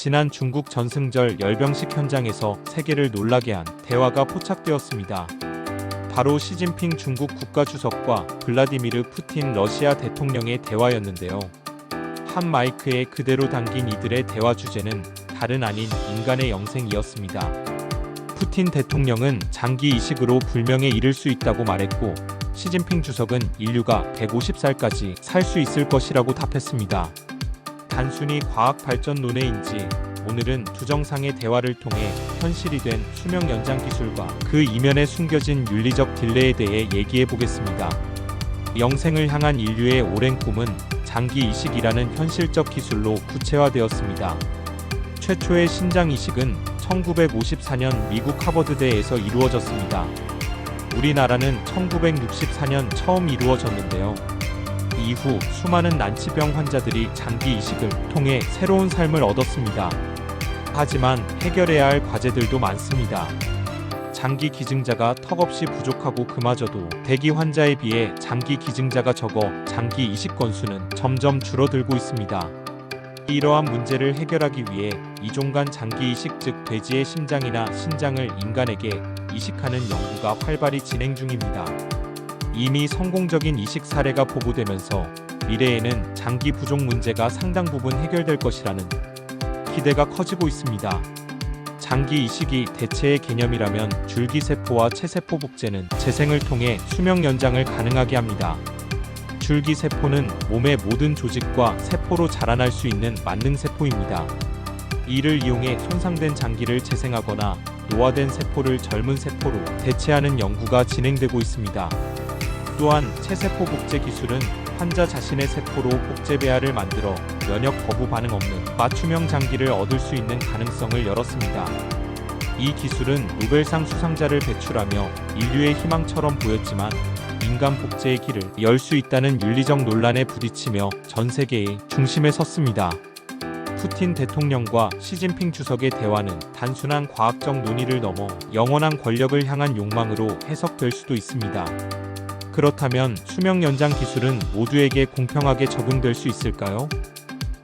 지난 중국 전승절 열병식 현장에서 세계를 놀라게 한 대화가 포착되었습니다. 바로 시진핑 중국 국가주석과 블라디미르 푸틴 러시아 대통령의 대화였는데요. 한 마이크에 그대로 담긴 이들의 대화 주제는 다른 아닌 인간의 영생이었습니다. 푸틴 대통령은 장기 이식으로 불명에 이를 수 있다고 말했고 시진핑 주석은 인류가 150살까지 살 수 있을 것이라고 답했습니다. 단순히 과학 발전 논의인지 오늘은 두 정상의 대화를 통해 현실이 된 수명 연장 기술과 그 이면에 숨겨진 윤리적 딜레에 대해 얘기해 보겠습니다. 영생을 향한 인류의 오랜 꿈은 장기 이식이라는 현실적 기술로 구체화되었습니다. 최초의 신장 이식은 1954년 미국 하버드대에서 이루어졌습니다. 우리나라는 1964년 처음 이루어졌는데요. 이후 수많은 난치병 환자들이 장기 이식을 통해 새로운 삶을 얻었습니다. 하지만 해결해야 할 과제들도 많습니다. 장기 기증자가 턱없이 부족하고 그마저도 대기 환자에 비해 장기 기증자가 적어 장기 이식 건수는 점점 줄어들고 있습니다. 이러한 문제를 해결하기 위해 이종간 장기 이식 즉 돼지의 심장이나 신장을 인간에게 이식하는 연구가 활발히 진행 중입니다. 이미 성공적인 이식 사례가 보고되면서 미래에는 장기 부족 문제가 상당 부분 해결될 것이라는 기대가 커지고 있습니다. 장기 이식이 대체의 개념이라면 줄기세포와 체세포 복제는 재생을 통해 수명 연장을 가능하게 합니다. 줄기세포는 몸의 모든 조직과 세포로 자라날 수 있는 만능세포입니다. 이를 이용해 손상된 장기를 재생하거나 노화된 세포를 젊은 세포로 대체하는 연구가 진행되고 있습니다. 또한 체세포 복제 기술은 환자 자신의 세포로 복제 배아를 만들어 면역 거부 반응 없는 맞춤형 장기를 얻을 수 있는 가능성을 열었습니다. 이 기술은 노벨상 수상자를 배출하며 인류의 희망처럼 보였지만 인간 복제의 길을 열 수 있다는 윤리적 논란에 부딪히며 전 세계의 중심에 섰습니다. 푸틴 대통령과 시진핑 주석의 대화는 단순한 과학적 논의를 넘어 영원한 권력을 향한 욕망으로 해석될 수도 있습니다. 그렇다면 수명 연장 기술은 모두에게 공평하게 적용될 수 있을까요?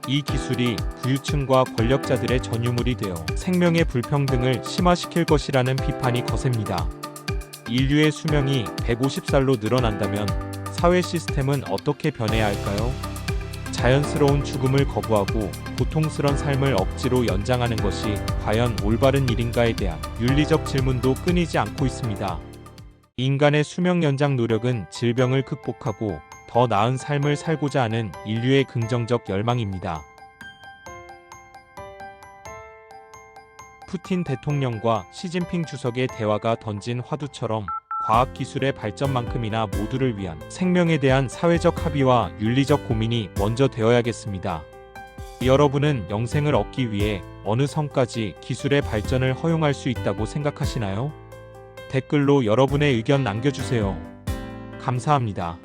이 기술이 부유층과 권력자들의 전유물이 되어 생명의 불평등을 심화시킬 것이라는 비판이 거셉니다. 인류의 수명이 150살로 늘어난다면 사회 시스템은 어떻게 변해야 할까요? 자연스러운 죽음을 거부하고 고통스런 삶을 억지로 연장하는 것이 과연 올바른 일인가에 대한 윤리적 질문도 끊이지 않고 있습니다. 인간의 수명 연장 노력은 질병을 극복하고 더 나은 삶을 살고자 하는 인류의 긍정적 열망입니다. 푸틴 대통령과 시진핑 주석의 대화가 던진 화두처럼 과학기술의 발전만큼이나 모두를 위한 생명에 대한 사회적 합의와 윤리적 고민이 먼저 되어야겠습니다. 여러분은 영생을 얻기 위해 어느 선까지 기술의 발전을 허용할 수 있다고 생각하시나요? 댓글로 여러분의 의견 남겨주세요. 감사합니다.